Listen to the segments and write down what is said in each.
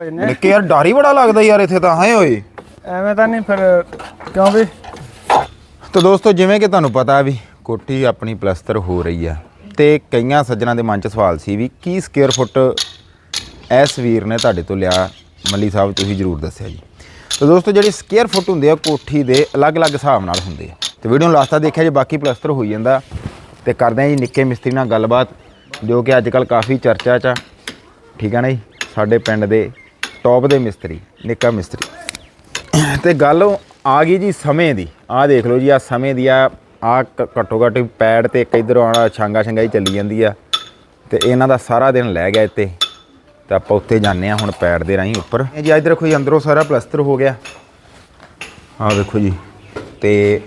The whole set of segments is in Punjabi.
ਨੇ ਨਿੱਕੇ ਯਾਰ ਡਰ ਹੀ ਬੜਾ ਲੱਗਦਾ ਯਾਰ ਇੱਥੇ ਤਾਂ ਹੈ ਓਏ। ਐਵੇਂ ਤਾਂ ਨਹੀਂ ਫਿਰ ਕਿਉਂ ਵੀ? ਤਾਂ ਦੋਸਤੋ ਜਿਵੇਂ ਕਿ ਤੁਹਾਨੂੰ ਪਤਾ ਵੀ ਕੋਠੀ ਆਪਣੀ ਪਲਸਤਰ ਹੋ ਰਹੀ ਆ। ਤੇ ਕਈਆਂ ਸੱਜਣਾ ਦੇ ਮਨ 'ਚ ਸਵਾਲ ਸੀ ਵੀ ਕੀ ਸਕੁਅਰ ਫੁੱਟ ਐਸ ਵੀਰ ਨੇ ਤੁਹਾਡੇ ਤੋਂ ਲਿਆ? ਮੱਲੀ ਸਾਹਿਬ ਤੁਸੀਂ ਜਰੂਰ ਦੱਸਿਆ ਜੀ। ਤਾਂ ਦੋਸਤੋ ਜਿਹੜੀ ਸਕੁਅਰ ਫੁੱਟ ਹੁੰਦੇ ਆ ਕੋਠੀ ਦੇ ਅਲੱਗ-ਅਲੱਗ ਹਿਸਾਬ ਨਾਲ ਹੁੰਦੇ ਆ। ਤੇ ਵੀਡੀਓ ਨੂੰ ਲਾਸਟ ਤੱਕ ਦੇਖਿਆ ਜੇ ਬਾਕੀ ਪਲਸਤਰ ਹੋਈ ਜਾਂਦਾ। ਤੇ ਕਰਦੇ ਆ ਜੀ ਨਿੱਕੇ ਮਿਸਤਰੀ ਨਾਲ ਗੱਲਬਾਤ ਜੋ ਕਿ ਅੱਜ ਕੱਲ ਕਾਫੀ ਚਰਚਾ 'ਚ ਆ। ਠੀਕ ਆ ਨਾ ਜੀ? ਸਾਡੇ ਪਿੰਡ ਦੇ ਟੌਪ ਦੇ ਮਿਸਤਰੀ, ਨਿੱਕਾ ਮਿਸਤਰੀ। ਤੇ ਗੱਲ ਆ ਗਈ ਜੀ ਸਮੇਂ ਦੀ। ਆਹ ਦੇਖ ਲਓ ਜੀ ਆ ਸਮੇਂ ਦੀ ਆ ਆ ਘੱਟੋ ਘੱਟ ਪੈੜ ਤੇ ਇੱਕ ਇਧਰੋਂ ਆਣਾ ਛਾਂਗਾ ਛੰਗਾਈ ਚੱਲੀ ਜਾਂਦੀ ਆ। ਤੇ ਇਹਨਾਂ ਦਾ ਸਾਰਾ ਦਿਨ ਲੈ ਗਿਆ ਇੱਥੇ। ਤੇ ਆਪਾਂ ਉੱਥੇ ਜਾਂਦੇ ਆ ਹੁਣ ਪੈੜ ਦੇ ਰਾਹੀਂ ਉੱਪਰ। ਇਹ ਜੀ ਇੱਧਰ ਦੇਖੋ ਜੀ ਅੰਦਰੋਂ ਸਾਰਾ ਪਲਸਤਰ ਹੋ ਗਿਆ। ਆਹ ਦੇਖੋ ਜੀ, ਤੇ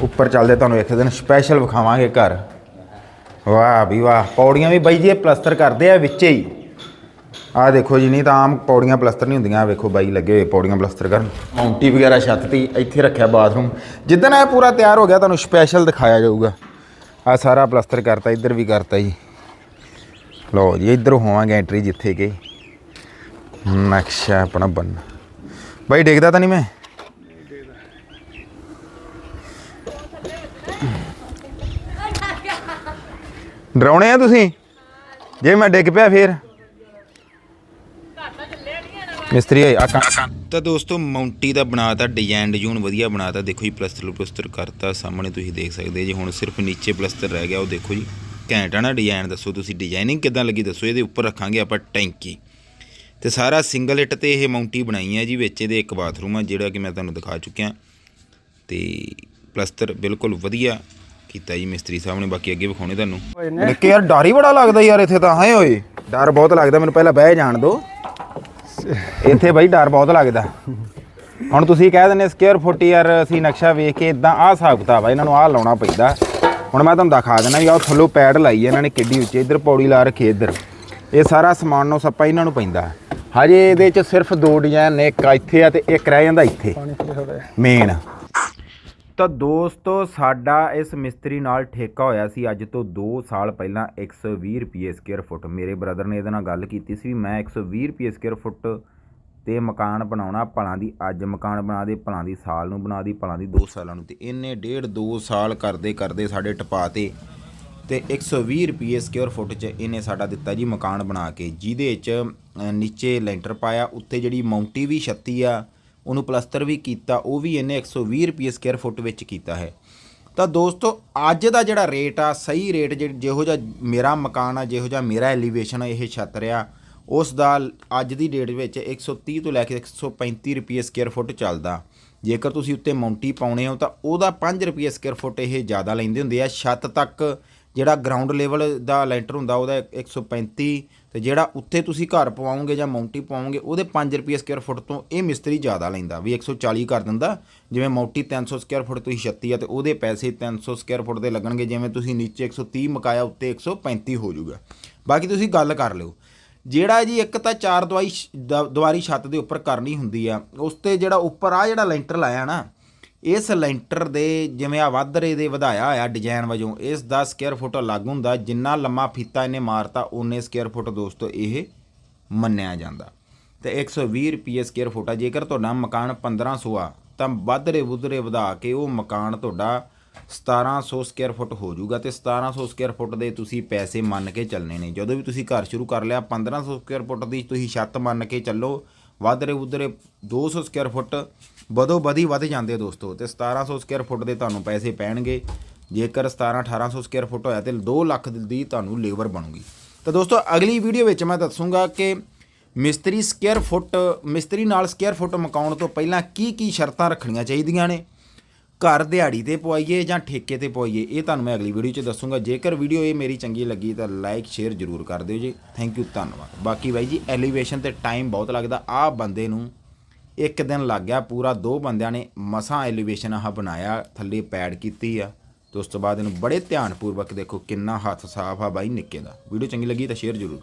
ਉੱਪਰ ਚੱਲਦੇ ਤੁਹਾਨੂੰ ਇੱਕ ਦਿਨ ਸਪੈਸ਼ਲ ਵਿਖਾਵਾਂਗੇ ਘਰ। ਵਾਹ ਵੀ ਵਾਹ, ਪੌੜੀਆਂ ਵੀ ਬਾਈ ਜੀ, ਇਹ ਪਲਸਤਰ ਕਰਦੇ ਆ ਵਿੱਚੇ ਹੀ। ਆਹ ਦੇਖੋ ਜੀ ਨਹੀਂ ਤਾਂ ਆਮ ਪੌੜੀਆਂ ਪਲਸਤਰ ਨਹੀਂ ਹੁੰਦੀਆਂ ਆਹ ਵੇਖੋ ਬਾਈ ਲੱਗੇ ਹੋਏ ਪੌੜੀਆਂ ਪਲਸਤਰ ਕਰਨ। ਮਾਉਂਟੀ ਵਗੈਰਾ ਛੱਤ ਤੇ ਇੱਥੇ ਰੱਖਿਆ ਬਾਥਰੂਮ। ਜਿੱਦਣ ਇਹ ਪੂਰਾ ਤਿਆਰ ਹੋ ਗਿਆ ਤੁਹਾਨੂੰ ਸਪੈਸ਼ਲ ਦਿਖਾਇਆ ਜਾਊਗਾ। ਆਹ ਸਾਰਾ ਪਲਸਤਰ ਕਰਤਾ ਇੱਧਰ ਵੀ ਕਰਤਾ ਜੀ। ਲਓ ਜੀ ਇੱਧਰ ਹੋਵਾਂਗੇ ਐਂਟਰੀ ਜਿੱਥੇ ਕਿ। ਨਕਸ਼ਾ ਆਪਣਾ ਬਣ ਬਾਈ ਦੇਖਦਾ ਤਾਂ ਨਹੀਂ ਮੈਂ? ਡਰਾਉਣੇ ਆ ਤੁਸੀਂ? ਜੇ ਮੈਂ ਡਿੱਗ ਪਿਆ ਫੇਰ? ਮਿਸਤਰੀ ਹੋਏ ਆ ਤਾਂ ਦੋਸਤੋ ਮਾਉਂਟੀ ਦਾ ਬਣਾਤਾ ਡਿਜ਼ਾਈਨ ਡਿਜ਼ੂਨ ਵਧੀਆ ਬਣਾਤਾ। ਦੇਖੋ ਜੀ ਪਲਸਤਰ ਪਲਸਤਰ ਕਰਤਾ ਸਾਹਮਣੇ ਤੁਸੀਂ ਦੇਖ ਸਕਦੇ ਜੀ ਹੁਣ ਸਿਰਫ ਨੀਚੇ ਪਲਸਤਰ ਰਹਿ ਗਿਆ ਉਹ ਦੇਖੋ ਜੀ ਘੈਂਟ ਆ ਨਾ ਡਿਜ਼ਾਈਨ ਦੱਸੋ ਤੁਸੀਂ ਡਿਜ਼ਾਈਨਿੰਗ ਕਿਦਾਂ ਲੱਗੀ ਦੱਸੋ ਇਹਦੇ ਉੱਪਰ ਰੱਖਾਂਗੇ ਆਪਾਂ ਟੈਂਕੀ। ਤੇ ਸਾਰਾ ਸਿੰਗਲ ਇੱਟ ਤੇ ਇਹ ਮਾਉਂਟੀ ਬਣਾਈ ਹੈ ਜੀ ਵਿੱਚ ਇਹਦੇ ਇੱਕ ਬਾਥਰੂਮ ਆ ਜਿਹੜਾ ਕਿ ਮੈਂ ਤੁਹਾਨੂੰ ਦਿਖਾ ਚੁੱਕਿਆ। ਤੇ ਪਲਸਤਰ ਬਿਲਕੁਲ ਵਧੀਆ ਕੀਤਾ ਜੀ ਮਿਸਤਰੀ ਸਾਹਿਬ ਨੇ ਬਾਕੀ ਅੱਗੇ ਵਿਖਾਉਣੇ ਤੁਹਾਨੂੰ। ਨਿੱਕੇ ਯਾਰ ਡਰ ਹੀ ਬੜਾ ਲੱਗਦਾ ਯਾਰ ਇੱਥੇ ਤਾਂ ਹੈ ਓਏ? ਡਰ ਬਹੁਤ ਲੱਗਦਾ ਮੈਨੂੰ ਪਹਿਲਾਂ ਬਹਿ ਜਾਣ ਦਿਓ ਇੱਥੇ ਬਾਈ ਡਰ ਬਹੁਤ ਲੱਗਦਾ। ਹੁਣ ਤੁਸੀਂ ਕਹਿ ਦਿੰਦੇ ਸਕੁਅਰ ਫੁੱਟ ਯਾਰ ਅਸੀਂ ਨਕਸ਼ਾ ਵੇਖ ਕੇ ਇਦਾਂ ਆਹ ਹਿਸਾਬ ਕਿਤਾਬ ਆ ਇਹਨਾਂ ਨੂੰ ਆਹ ਲਾਉਣਾ ਪੈਂਦਾ। ਹੁਣ ਮੈਂ ਤੁਹਾਨੂੰ ਦਿਖਾ ਦਿੰਦਾ ਵੀ ਆਹ ਥੱਲੋਂ ਪੈੜ ਲਾਈ ਹੈ ਇਹਨਾਂ ਨੇ ਕਿੱਡੀ ਉੱਚੀ ਇੱਧਰ ਪੌੜੀ ਲਾ ਰੱਖੀ ਇੱਧਰ। ਇਹ ਸਾਰਾ ਸਮਾਨ ਨੂੰ ਸੱਪਾ ਇਹਨਾਂ ਨੂੰ ਪੈਂਦਾ। ਹਜੇ ਇਹਦੇ 'ਚ ਸਿਰਫ ਦੋ ਡਿਜ਼ਾਈਨ ਨੇ ਇੱਕ ਇੱਥੇ ਆ ਤੇ ਇੱਕ ਰਹਿ ਜਾਂਦਾ ਇੱਥੇ। ਮੇਨ ਤਾਂ ਦੋਸਤੋ, ਸਾਡਾ ਇਸ ਮਿਸਤਰੀ ਨਾਲ ਠੇਕਾ ਹੋਇਆ ਸੀ ਅੱਜ ਤੋਂ 2 ਸਾਲ ਪਹਿਲਾਂ 120 ਰੁਪਏ ਸਕੁਅਰ ਫੁੱਟ ਮੇਰੇ ਬ੍ਰਦਰ ਨੇ ਇਹਦੇ ਨਾਲ ਗੱਲ ਕੀਤੀ ਸੀ ਵੀ ਮੈਂ 120 ਰੁਪਏ ਸਕੁਅਰ ਫੁੱਟ ਤੇ ਮਕਾਨ ਬਣਾਉਣਾ, ਭਲਾਂ ਦੀ ਅੱਜ ਮਕਾਨ ਬਣਾ ਦੇ, ਭਲਾਂ ਦੀ ਸਾਲ ਨੂੰ ਬਣਾ ਦੀ, ਭਲਾਂ ਦੀ 2 ਸਾਲਾਂ ਨੂੰ ਤੇ ਇਹਨੇ ਡੇਢ 2 ਸਾਲ ਕਰਦੇ ਕਰਦੇ ਸਾਡੇ ਟਪਾ ਤੇ ਤੇ 120 ਰੁਪਏ ਸਕੁਅਰ ਫੁੱਟ 'ਚ ਇਹਨੇ ਸਾਡਾ ਦਿੱਤਾ ਜੀ ਮਕਾਨ ਬਣਾ ਕੇ, ਜਿਹਦੇ 'ਚ ਨੀਚੇ ਲੈਂਟਰ ਪਾਇਆ, ਉੱਤੇ ਜਿਹੜੀ ਮਾਉਂਟੀ ਵੀ ਛੱਤੀ ਆ ਉਹਨੂੰ ਪਲਸਤਰ ਵੀ ਕੀਤਾ, ਉਹ ਵੀ ਇਹਨੇ 120 ਰੁਪਏ ਸਕੁਅਰ ਫੁੱਟ ਵਿੱਚ ਕੀਤਾ ਹੈ। ਤਾਂ ਦੋਸਤੋ, ਅੱਜ ਦਾ ਜਿਹੜਾ ਰੇਟ ਆ, ਸਹੀ ਰੇਟ ਜਿਹੋ ਜਿਹਾ ਮੇਰਾ ਮਕਾਨ ਆ, ਜਿਹੋ ਜਿਹਾ ਮੇਰਾ ਐਲੀਵੇਸ਼ਨ ਆ, ਇਹ ਛੱਤ ਰਿਹਾ, ਉਸ ਦਾ ਅੱਜ ਦੀ ਡੇਟ ਵਿੱਚ 130 ਤੋਂ ਲੈ ਕੇ 135 ਰੁਪਏ ਸਕੁਅਰ ਫੁੱਟ ਚੱਲਦਾ। ਜੇਕਰ ਤੁਸੀਂ ਉੱਤੇ ਮਾਉਂਟੀ ਪਾਉਣੇ ਹੋ, ਤਾਂ ਉਹਦਾ 5 ਰੁਪਏ ਸਕੁਅਰ ਫੁੱਟ ਇਹ ਜ਼ਿਆਦਾ ਲੈਂਦੇ ਹੁੰਦੇ ਆ। ਛੱਤ ਤੱਕ ਜਿਹੜਾ ਗਰਾਊਂਡ ਲੈਵਲ ਦਾ ਲੈਂਟਰ ਹੁੰਦਾ, ਉਹਦਾ 135 ਤੇ ਜਿਹੜਾ ਉੱਥੇ ਤੁਸੀਂ ਘਰ ਪਵਾਉਂਗੇ ਜਾਂ ਮਾਉਂਟੀ ਪਵਾਓਗੇ, ਉਹਦੇ 5 ਰੁਪਏ ਸਕੁਅਰ ਫੁੱਟ ਤੋਂ ਇਹ ਮਿਸਤਰੀ ਜ਼ਿਆਦਾ ਲੈਂਦਾ ਵੀ 140 ਕਰ ਦਿੰਦਾ। ਜਿਵੇਂ ਮਾਉਂਟੀ 300 ਸਕੁਅਰ ਫੁੱਟ ਤੁਸੀਂ 36 ਆ, ਤੇ ਉਹਦੇ ਪੈਸੇ 300 ਸਕੁਅਰ ਫੁੱਟ ਦੇ ਲੱਗਣਗੇ, ਜਿਵੇਂ ਤੁਸੀਂ ਨੀਚੇ 130 ਮਕਾਇਆ, ਉੱਤੇ 135 ਹੋ ਜਾਊਗਾ। ਬਾਕੀ ਤੁਸੀਂ ਗੱਲ ਕਰ ਲਿਓ। ਜਿਹੜਾ ਜੀ ਇੱਕ ਤਾਂ ਚਾਰ ਦਵਾਈ ਦੁਆਰੀ ਛੱਤ ਦੇ ਉੱਪਰ ਕਰਨੀ ਹੁੰਦੀ ਆ, ਉਸ ਤੇ ਜਿਹੜਾ ਉੱਪਰ ਆ ਜਿਹੜਾ ਲੈਂਟਰ ਲਾਇਆ ਨਾ ਇਸ ਲੈਂਟਰ ਦੇ ਜਿਵੇਂ ਆ ਵਾਧਰੇ ਦੇ ਵਧਾਇਆ ਹੋਇਆ ਡਿਜ਼ਾਈਨ ਵਜੋਂ, ਇਸ ਦਾ ਸਕੁਅਰ ਫੁੱਟ ਅਲੱਗ ਹੁੰਦਾ, ਜਿੰਨਾ ਲੰਮਾ ਫੀਤਾ ਇਹਨੇ ਮਾਰਤਾ, ਓਨੇ ਸਕੁਅਰ ਫੁੱਟ ਦੋਸਤੋ ਇਹ ਮੰਨਿਆ ਜਾਂਦਾ। ਤੇ 120 ਰੁਪਏ ਸਕੁਅਰ ਫੁੱਟ ਆ, ਜੇਕਰ ਤੁਹਾਡਾ ਮਕਾਨ 1500 ਆ, ਤਾਂ ਵਾਧਰੇ ਵੁਧਰੇ ਵਧਾ ਕੇ ਉਹ ਮਕਾਨ ਤੁਹਾਡਾ 1700 ਸਕੁਅਰ ਫੁੱਟ ਹੋ ਜਾਊਗਾ ਤੇ 1700 ਸਕੁਅਰ ਫੁੱਟ ਦੇ ਤੁਸੀਂ ਪੈਸੇ ਮੰਨ ਕੇ ਚੱਲਣੇ ਨੇ। ਜਦੋਂ ਵੀ ਤੁਸੀਂ ਘਰ ਸ਼ੁਰੂ ਕਰ ਲਿਆ 1500 ਸਕੁਅਰ ਫੁੱਟ ਦੀ ਤੁਸੀਂ ਛੱਤ ਮੰਨ ਕੇ ਚੱਲੋ ਵੱਧ ਵਾਧਰੇ ਉਧਰੇ 200 ਸਕੁਅਰ ਫੁੱਟ ਬਦੋ ਬਦੀ ਵੱਧ ਜਾਂਦੇ ਆ ਦੋਸਤੋ, ਤੇ 1700 ਸਕੁਅਰ ਫੁੱਟ ਦੇ ਤੁਹਾਨੂੰ ਪੈਸੇ ਪੈਣਗੇ। ਜੇਕਰ 17 1800 ਸਕੁਅਰ ਫੁੱਟ ਹੋਇਆ ਤੇ 2 ਲੱਖ ਦੀ ਤੁਹਾਨੂੰ ਲੇਬਰ ਬਣੂਗੀ। ਤਾਂ ਦੋਸਤੋ, ਅਗਲੀ ਵੀਡੀਓ ਵਿੱਚ ਮੈਂ ਦੱਸੂਗਾ ਕਿ ਮਿਸਤਰੀ ਸਕੁਅਰ ਫੁੱਟ, ਮਿਸਤਰੀ ਨਾਲ ਸਕੁਅਰ ਫੁੱਟ ਮਕਾਉਣ ਤੋਂ ਪਹਿਲਾਂ ਕੀ ਕੀ ਸ਼ਰਤਾਂ ਰੱਖਣੀਆਂ ਚਾਹੀਦੀਆਂ ਨੇ। ਘਰ ਦਿਹਾੜੀ ਤੇ ਪਵਾਈਏ ਜਾਂ ਠੇਕੇ ਤੇ ਪਵਾਈਏ, ਇਹ ਤੁਹਾਨੂੰ ਮੈਂ ਅਗਲੀ ਵੀਡੀਓ 'ਚ ਦੱਸੂਗਾ। ਜੇਕਰ ਵੀਡੀਓ ਇਹ ਮੇਰੀ ਚੰਗੀ ਲੱਗੀ ਤਾਂ ਲਾਈਕ ਸ਼ੇਅਰ ਜ਼ਰੂਰ ਕਰ ਦਿਓ ਜੀ। ਥੈਂਕ ਯੂ ਧੰਨਵਾਦ। ਬਾਕੀ ਬਾਈ ਜੀ ਐਲੀਵੇਸ਼ਨ ਤੇ ਟਾਈਮ ਬਹੁਤ ਲੱਗਦਾ। ਆਹ ਬੰਦੇ ਨੂੰ ਇੱਕ ਦਿਨ ਲੱਗ ਗਿਆ, ਪੂਰਾ ਦੋ ਬੰਦਿਆਂ ਨੇ ਮਸਾਂ ਐਲੀਵੇਸ਼ਨ ਆਹ ਬਣਾਇਆ, ਥੱਲੇ ਪੈਡ ਕੀਤੀ ਆ। ਤੇ ਉਸ ਤੋਂ ਬਾਅਦ ਇਹਨੂੰ ਬੜੇ ਧਿਆਨਪੂਰਵਕ ਦੇਖੋ, ਕਿੰਨਾ ਹੱਥ ਸਾਫ਼ ਆ ਬਾਈ ਨਿੱਕੇ ਦਾ। ਵੀਡੀਓ ਚੰਗੀ ਲੱਗੀ ਤਾਂ ਸ਼ੇਅਰ ਜ਼ਰੂਰ